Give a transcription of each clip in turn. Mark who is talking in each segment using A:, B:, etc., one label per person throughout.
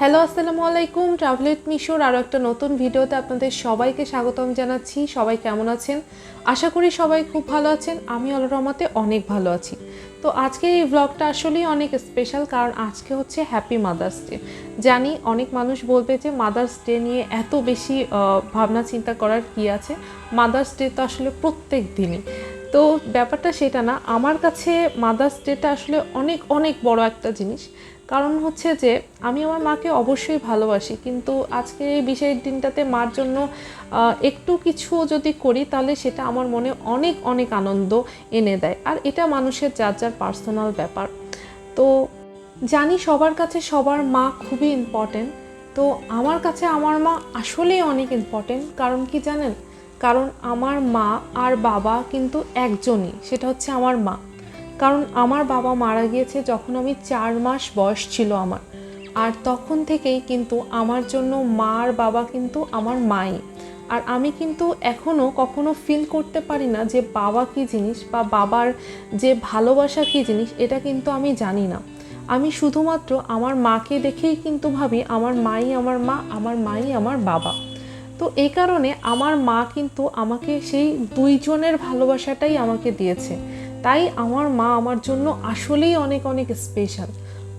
A: Hello আসসালামু আলাইকুম। ট্রাভেলেট মিশোর আরও একটা নতুন ভিডিওতে আপনাদের সবাইকে স্বাগতম জানাচ্ছি। সবাই কেমন আছেন? আশা করি সবাই খুব ভালো আছেন। আমি অলর রহমতে অনেক ভালো আছি। তো আজকের এই ব্লগটা আসলেই অনেক স্পেশাল কারণ আজকে হচ্ছে হ্যাপি মাদার্স ডে জানি অনেক মানুষ বলবে যে মাদার্স ডে নিয়ে এত বেশি ভাবনা চিন্তা করার কি আছে? মাদার্স ডে তো আসলে প্রত্যেক দিনই। তো ব্যাপারটা সেটা না, আমার কাছে মাদার্স ডেটা আসলে অনেক অনেক বড় একটা জিনিস। কারণ হচ্ছে যে আমি আমার মাকে অবশ্যই ভালোবাসি, কিন্তু আজকের এই বিশেষ দিনটাতে মার জন্য একটু কিছু যদি করি তাহলে সেটা আমার মনে অনেক অনেক আনন্দ এনে দেয়। আর এটা মানুষের যার যার পার্সোনাল ব্যাপার। তো জানি সবার কাছে সবার মা খুবই ইম্পর্টেন্ট তো আমার কাছে আমার মা আসলেই অনেক ইম্পর্টেন্ট কারণ কি জানেন? কারণ আমার মা আর বাবা কিন্তু একজনই, সেটা হচ্ছে আমার মা। কারণ আমার বাবা মারা গিয়েছে যখন আমি চার মাস বয়স ছিল আমার। আর তখন থেকেই কিন্তু আমার জন্য মার বাবা কিন্তু আমার মাই। আর আমি কিন্তু এখনও কখনো ফিল করতে পারি না যে বাবা কী জিনিস বা বাবার যে ভালোবাসা কী জিনিস, এটা কিন্তু আমি জানি না। আমি শুধুমাত্র আমার মাকে দেখেই কিন্তু ভাবি আমার মাই আমার মা, আমার মাই আমার বাবা। তো এই কারণে আমার মা কিন্তু আমাকে সেই দুইজনের ভালোবাসাটাই আমাকে দিয়েছে। তাই আমার মা আমার জন্য আসলেই অনেক অনেক স্পেশাল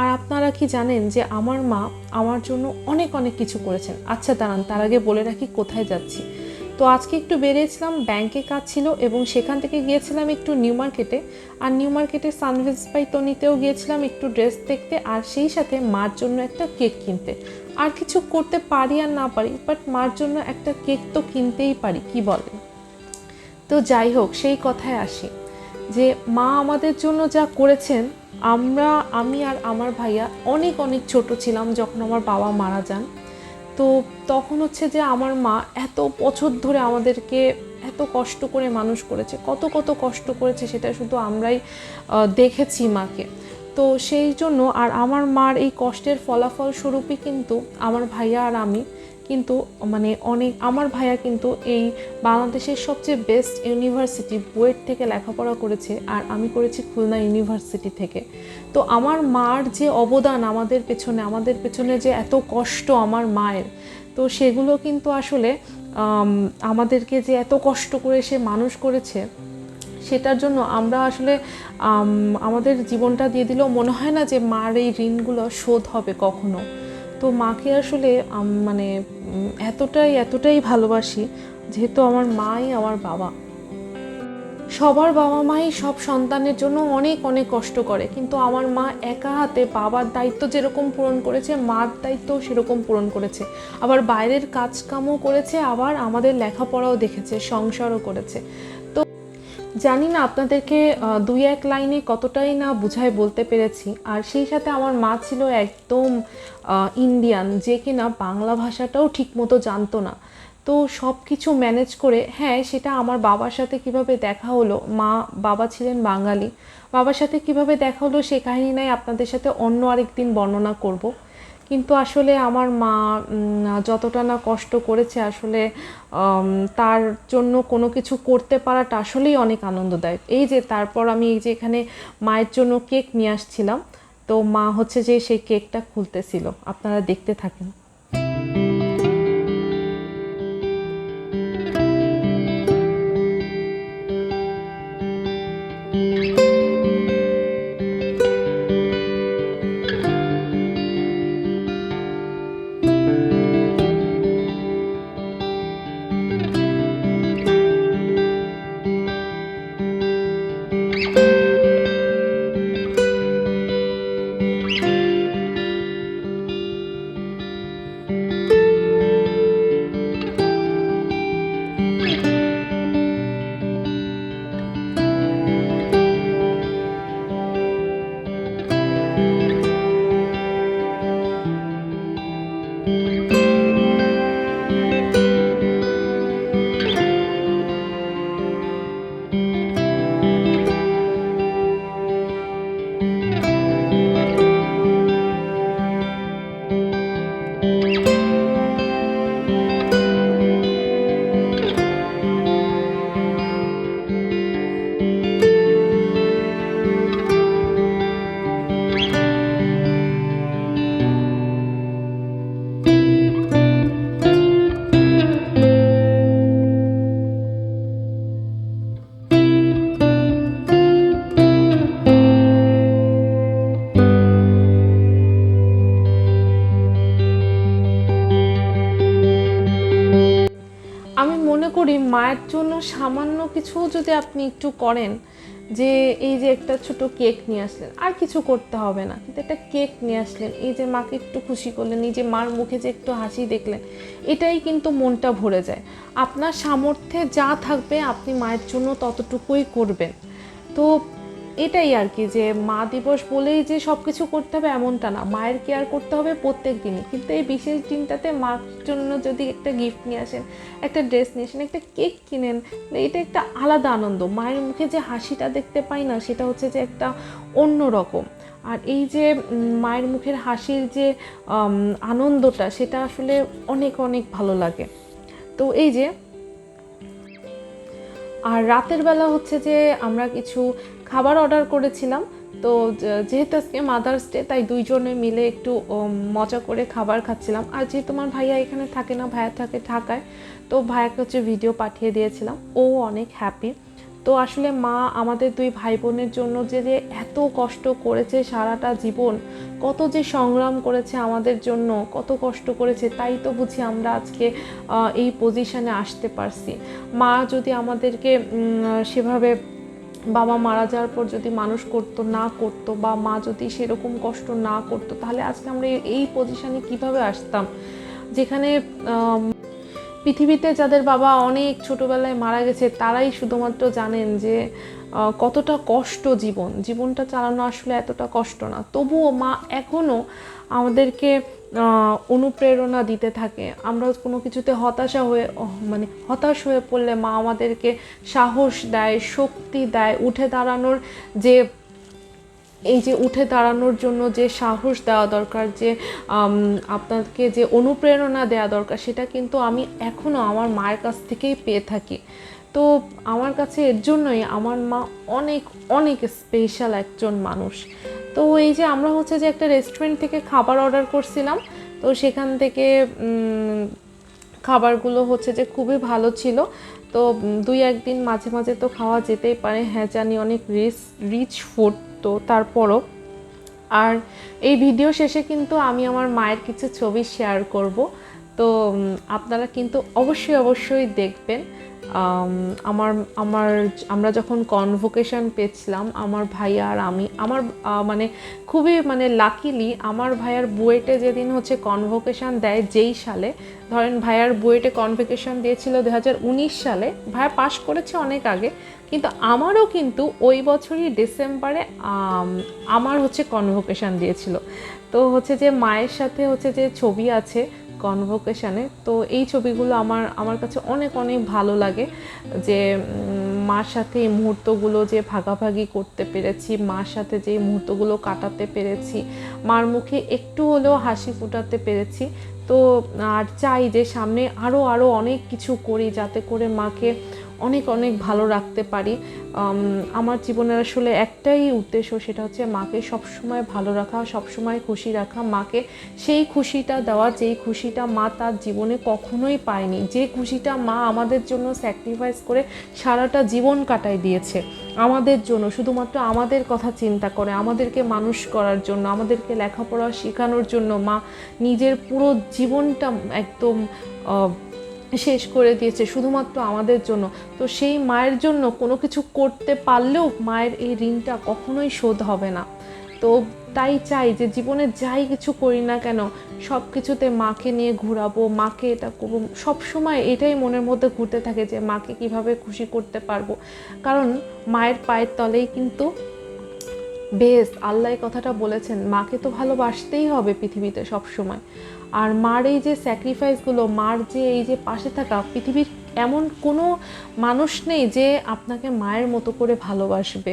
A: আর আপনারা কি জানেন যে আমার মা আমার জন্য অনেক অনেক কিছু করেছেন। আচ্ছা দাঁড়ান, তার আগে বলে রাখি কোথায় যাচ্ছি। তো আজকে একটু বেরিয়েছিলাম ব্যাংকে কাজ ছিল এবং সেখান থেকে গিয়েছিলাম একটু নিউ মার্কেটে আর নিউ মার্কেটে সানভেজ বাই তনিতেও গিয়েছিলাম একটু ড্রেস দেখতে আর সেই সাথে মার জন্য একটা কেক কিনতে। আর কিছু করতে পারি আর না পারি বাট মার জন্য একটা কেক তো কিনতেই পারি, কি বলেন? তো যাই হোক, সেই কথায় আসি। যে মা আমাদের জন্য যা করেছেন, আমরা, আমি আর আমার ভাইয়া অনেক অনেক ছোট ছিলাম যখন আমার বাবা মারা যান। তো তখন হচ্ছে যে আমার মা এত বছর ধরে আমাদেরকে এত কষ্ট করে মানুষ করেছে, কত কত কষ্ট করেছে সেটা শুধু আমরাই দেখেছি মাকে। তো সেই জন্য আর আমার মার এই কষ্টের ফলাফল স্বরূপই কিন্তু আমার ভাইয়া আর আমি কিন্তু মানে অনেক, আমার ভাইয়া কিন্তু এই বাংলাদেশের সবচেয়ে বেস্ট ইউনিভার্সিটি বুয়েট থেকে লেখাপড়া করেছে আর আমি করেছি খুলনা ইউনিভার্সিটি থেকে। তো আমার মার যে অবদান আমাদের পেছনে আমাদের পেছনে যে এত কষ্ট আমার মায়ের, তো সেগুলো কিন্তু আসলে আমাদেরকে যে এত কষ্ট করে সে মানুষ করেছে, সেটার জন্য আমরা আসলে আমাদের জীবনটা দিয়ে দিলেও মনে হয় না যে মার এই ঋণগুলো শোধ হবে কখনো। তো মাকে আসলে মানে এতটাই এতটাই ভালোবাসি যেহেতু আমার মাই আমার বাবা। সবার বাবা মাই সব সন্তানের জন্য অনেক অনেক কষ্ট করে। কিন্তু আমার মা একা হাতে বাবার দায়িত্ব যেরকম পূরণ করেছে, মার দায়িত্বও সেরকম পূরণ করেছে। আবার বাইরের কাজকামও করেছে, আবার আমাদের লেখাপড়াও দেখেছে, সংসারও করেছে। জানি না আপনাদেরকে দুই এক লাইনে কতটাই না বুঝায় বলতে পেরেছি। আর সেই সাথে আমার মা ছিল একদম ইন্ডিয়ান যে কিনা বাংলা ভাষাটাও ঠিকমতো জানতো না। তো সব কিছু ম্যানেজ করে হ্যাঁ সেটা আমার বাবার সাথে কীভাবে দেখা হলো, মা বাবা ছিলেন বাঙালি। বাবার সাথে কীভাবে দেখা হলো সে কাহিনী নাই আপনাদের সাথে অন্য আরেকদিন বর্ণনা করব। কিন্তু আসলে আমার মা যতটা না কষ্ট করেছে আসলে তার জন্য কোনো কিছু করতে পারাটা আসলেই অনেক আনন্দদায়ক। এই যে তারপর আমি এই যে এখানে মায়ের জন্য কেক নিয়ে আসছিলাম, তো মা হচ্ছে যে সেই কেকটা খুলতেছিল। আপনারা দেখতে থাকেন। কিছু যদি আপনি একটু করেন যে এই যে একটা ছোট কেক নিয়ে আসলেন, আর কিছু করতে হবে না। কিন্তু একটা কেক নিয়ে আসলেন, এই যে মাকে একটু খুশি করলেন, এই যে মার মুখে যে একটু হাসি দেখলেন, এটাই কিন্তু মনটা ভরে যায়। আপনার সামর্থ্যে যা থাকবে আপনি মায়ের জন্য ততটুকুই করবেন। তো এটাই আর কি যে মা দিবস বলেই যে সব কিছু করতে হবে এমনটা না। মায়ের কেয়ার করতে হবে প্রত্যেক দিনই। কিন্তু এই বিশেষ দিনটাতে মার জন্য যদি একটা গিফট নিয়ে আসেন, একটা ড্রেস নিয়ে আসেন, একটা কেক কিনেন, এটা একটা আলাদা আনন্দ। মায়ের মুখে যে হাসিটা দেখতে পাই না, সেটা হচ্ছে যে একটা অন্য রকম। আর এই যে মায়ের মুখের হাসির যে আনন্দটা, সেটা আসলে অনেক অনেক ভালো লাগে। তো এই যে, আর রাতের বেলা হচ্ছে যে আমরা কিছু খাবার অর্ডার করেছিলাম। তো যেহেতু আজকে মাদার্স ডে তাই দুইজনে মিলে একটু মজা করে খাবার খাচ্ছিলাম। আর যেহেতু আমার ভাইয়া এখানে থাকে না, ভাইয়া থাকে ঢাকায়, তো ভাইয়াকে হচ্ছে ভিডিও পাঠিয়ে দিয়েছিলাম। ও অনেক হ্যাপি তো আসলে মা আমাদের দুই ভাই বোনের জন্য যে যে এত কষ্ট করেছে সারাটা জীবন, কত যে সংগ্রাম করেছে আমাদের জন্য, কত কষ্ট করেছে, তাই তো বুঝি আমরা আজকে এই পজিশনে আসতে পারছি। মা যদি আমাদেরকে সেভাবে বাবা মারা যাওয়ার পর যদি মানুষ করত, না করত বা মা যদি সেরকম কষ্ট না করত, তাহলে আজকে আমরা এই- পজিশনে কীভাবে আসতাম? যেখানে পৃথিবীতে যাদের বাবা অনেক ছোটবেলায় মারা গেছে, তারাই শুধুমাত্র জানেন যে কতটা কষ্ট জীবন। জীবনটা চালানো আসলে এতটা কষ্ট না। তবুও মা এখনও আমাদেরকে অনুপ্রেরণা দিতে থাকে। আমরা কোনো কিছুতে হতাশা হয়ে মানে হতাশ হয়ে পড়লে মা আমাদেরকে সাহস দেয়, শক্তি দেয়। উঠে দাঁড়ানোর যে, এই যে উঠে দাঁড়ানোর জন্য যে সাহস দেওয়া দরকার, যে আপনাকে যে অনুপ্রেরণা দেওয়া দরকার, সেটা কিন্তু আমি এখনও আমার মায়ের কাছ থেকেই পেয়ে থাকি। তো আমার কাছে এর জন্যই আমার মা অনেক অনেক স্পেশাল একজন মানুষ। তো এই যে আমরা হচ্ছে যে একটা রেস্টুরেন্ট থেকে খাবার অর্ডার করছিলাম, তো সেখান থেকে খাবারগুলো হচ্ছে যে খুবই ভালো ছিল। তো দুই একদিন মাঝে মাঝে তো খাওয়া যেতেই পারে হ্যাঁ জানি অনেক রিচ রিচ ফুড তো তারপরও। আর এই ভিডিও শেষে কিন্তু আমি আমার মায়ের কিছু ছবি শেয়ার করব। তো আপনারা কিন্তু অবশ্যই অবশ্যই দেখবেন। আমার আমার আমরা যখন কনভোকেশন পেয়েছিলাম, আমার ভাইয়া আর আমি, আমার মানে খুবই মানে লাকিলি আমার ভাইয়ার বুয়েটে যেদিন হচ্ছে কনভোকেশন দেয়, যেই সালে, ধরেন ভাইয়ার বুয়েটে কনভোকেশন দিয়েছিল দু হাজার উনিশ সালে, ভাইয়া পাশ করেছে অনেক আগে, কিন্তু আমারও কিন্তু ওই বছরই ডিসেম্বরে আমার হচ্ছে কনভোকেশন দিয়েছিল। তো হচ্ছে যে মায়ের সাথে হচ্ছে যে ছবি আছে কনভোকেশনে তো এই ছবিগুলো আমার আমার কাছে অনেক অনেক ভালো লাগে যে মার সাথে এই মুহূর্তগুলো যে ভাগাভাগি করতে পেরেছি, মার সাথে যে মুহূর্তগুলো কাটাতে পেরেছি, মার মুখে একটু হলেও হাসি ফুটাতে পেরেছি। তো আর চাই যে সামনে আরও আরও অনেক কিছু করি যাতে করে মাকে অনেক অনেক ভালো রাখতে পারি। আমার জীবনের আসলে একটাই উদ্দেশ্য সেটা হচ্ছে মাকে সবসময় ভালো রাখা, সবসময় খুশি রাখা। মাকে সেই খুশিটা দেওয়া, যেই খুশিটা মা তার জীবনে কখনোই পায়নি। যে খুশিটা মা আমাদের জন্য স্যাক্রিফাইস করে সারাটা জীবন কাটাই দিয়েছে আমাদের জন্য, শুধুমাত্র আমাদের কথা চিন্তা করে, আমাদেরকে মানুষ করার জন্য, আমাদেরকে লেখাপড়া শেখানোর জন্য মা নিজের পুরো জীবনটা একদম শেষ করে দিয়েছে শুধুমাত্র আমাদের জন্য। তো সেই মায়ের জন্য কোনো কিছু করতে পারলেও মায়ের এই ঋণটা কখনোই শোধ হবে না। তো তাই চাই যে জীবনে যাই কিছু করি না কেন সব কিছুতে মাকে নিয়ে ঘোরাবো, মাকে এটা করব। সবসময় এটাই মনের মধ্যে ঘুরতে থাকে যে মাকে কীভাবে খুশি করতে পারব। কারণ মায়ের পায়ের তলেই কিন্তু বেশ, আল্লাহ কথাটা বলেছেন, মাকে তো ভালোবাসতেই হবে পৃথিবীতে সব সময় আর মার এই যে স্যাক্রিফাইসগুলো মার যে এই যে পাশে থাকা, পৃথিবীর এমন কোনো মানুষ নেই যে আপনাকে মায়ের মতো করে ভালোবাসবে।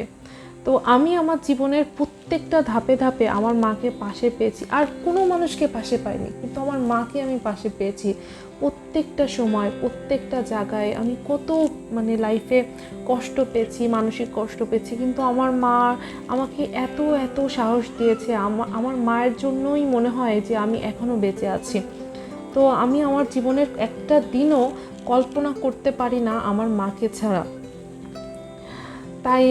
A: তো আমি আমার জীবনের প্রত্যেকটা ধাপে ধাপে আমার মাকে পাশে পেয়েছি। আর কোনো মানুষকে পাশে পাইনি, কিন্তু আমার মাকে আমি পাশে পেয়েছি। প্রত্যেকটা সময়, প্রত্যেকটা জায়গায় আমি কত মানে লাইফে কষ্ট পেয়েছি, মানসিক কষ্ট পেয়েছি, কিন্তু আমার মা আমাকে এত এত সাহস দিয়েছে। আমার আমার মায়ের জন্যই মনে হয় যে আমি এখনও বেঁচে আছি। তো আমি আমার জীবনের একটা দিনও কল্পনা করতে পারি না আমার মাকে ছাড়া। তাই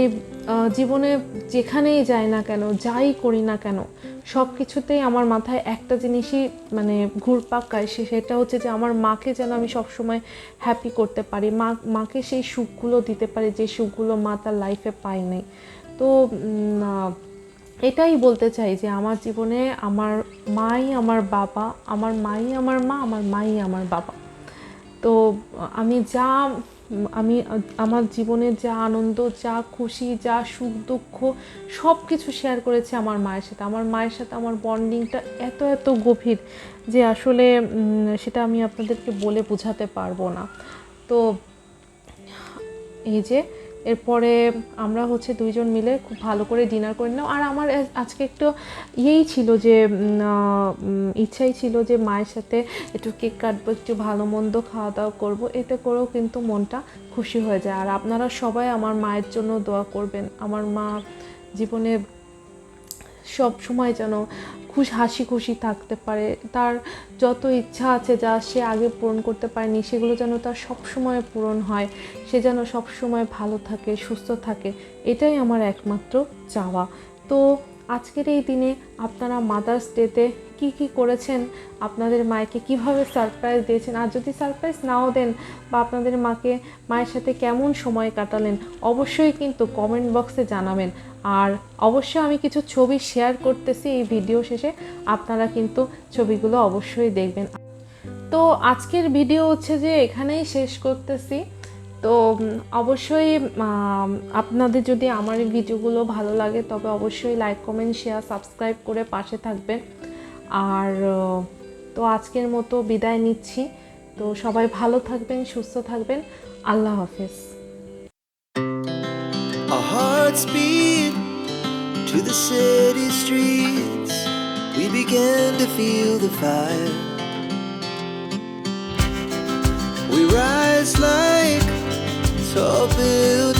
A: জীবনে যেখানেই যাই না কেন, যাই করি না কেন সব কিছুতেই আমার মাথায় একটা জিনিসই মানে ঘুরপাক খায় সে- সেটা হচ্ছে যে আমার মাকে যেন আমি সবসময় হ্যাপি করতে পারি। মা, মাকে সেই সুখগুলো দিতে পারি যে সুখগুলো মা তার লাইফে পায় নাই। তো এটাই বলতে চাই যে আমার জীবনে আমার মাই আমার বাবা, আমার মাই আমার মা, আমার মাই আমার বাবা। তো, আমি যা আমি, আমার জীবনের যা আনন্দ, যা খুশি, যা সুখ, দুঃখ সব কিছু শেয়ার করেছি আমার মায়ের সাথে। আমার মায়ের সাথে আমার বন্ডিংটা এত এত গভীর যে আসলে সেটা আমি আপনাদেরকে বলে বোঝাতে পারব না। তো, এই যে এরপরে আমরা হচ্ছে দুইজন মিলে খুব ভালো করে ডিনার করে নিলাম। আর আমার আজকে একটু ইয়েই ছিল যে ইচ্ছাই ছিল যে মায়ের সাথে একটু কেক কাটবো, একটু ভালো মন্দ খাওয়া দাওয়া করব। এতে করেও কিন্তু মনটা খুশি হয়ে যায়। আর আপনারা সবাই আমার মায়ের জন্য দোয়া করবেন। আমার মা জীবনে সব সময় যেন খুশ, হাসি খুশি থাকতে পারে। তার যত ইচ্ছা আছে যা সে আগে পূরণ করতে পারেনি, সেগুলো যেন তার সব সময় পূরণ হয়। সে যেন সব সময় ভালো থাকে, সুস্থ থাকে, এটাই আমার একমাত্র চাওয়া। তো আজকের এই দিনে আপনারা মাদার্স ডেতে কি কি করেছেন? আপনাদের মাকে কীভাবে সারপ্রাইজ দিয়েছেন? আর যদি সারপ্রাইজ নাও দেন বা আপনাদের মাকে, মায়ের সাথে কেমন সময় কাটালেন, অবশ্যই কিন্তু কমেন্ট বক্সে জানাবেন। আর অবশ্যই আমি কিছু ছবি শেয়ার করতেছি এই ভিডিও শেষে। আপনারা কিন্তু ছবিগুলো অবশ্যই দেখবেন। তো আজকের ভিডিও হচ্ছে যে এখানেই শেষ করতেছি। তো অবশ্যই আপনাদের যদি আমার এই ভিডিওগুলো ভালো লাগে, তবে অবশ্যই লাইক কমেন্ট শেয়ার সাবস্ক্রাইব করে পাশে থাকবেন আর তো আজকের মতো বিদায় নিচ্ছি তো সবাই ভালো থাকবেন, সুস্থ থাকবেন আল্লাহ হাফেজ
B: Our hearts beat to the city streets. We began to feel the fire. We rise like Of trouble